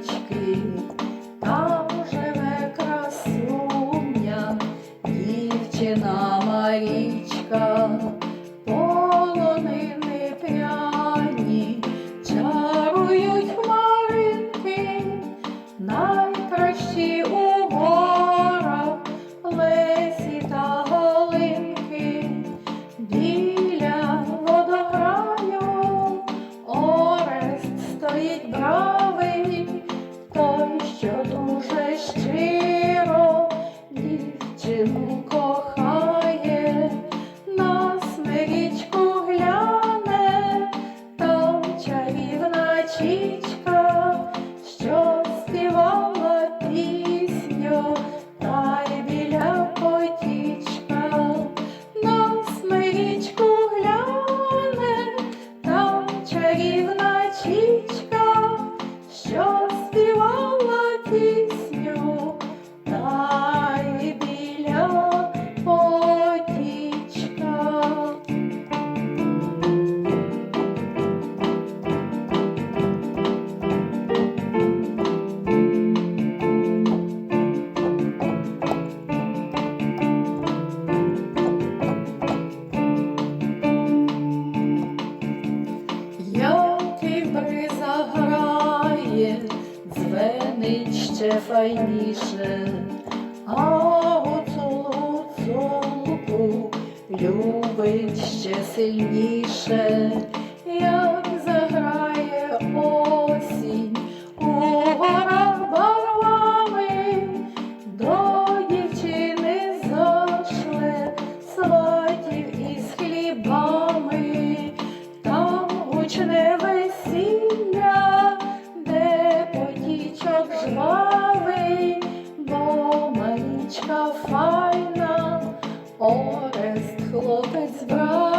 річки, там красуня, дівчина Марічка. peace. niște fainișe, Autoțolcu, iubiți ce silnișe, Iar Bro.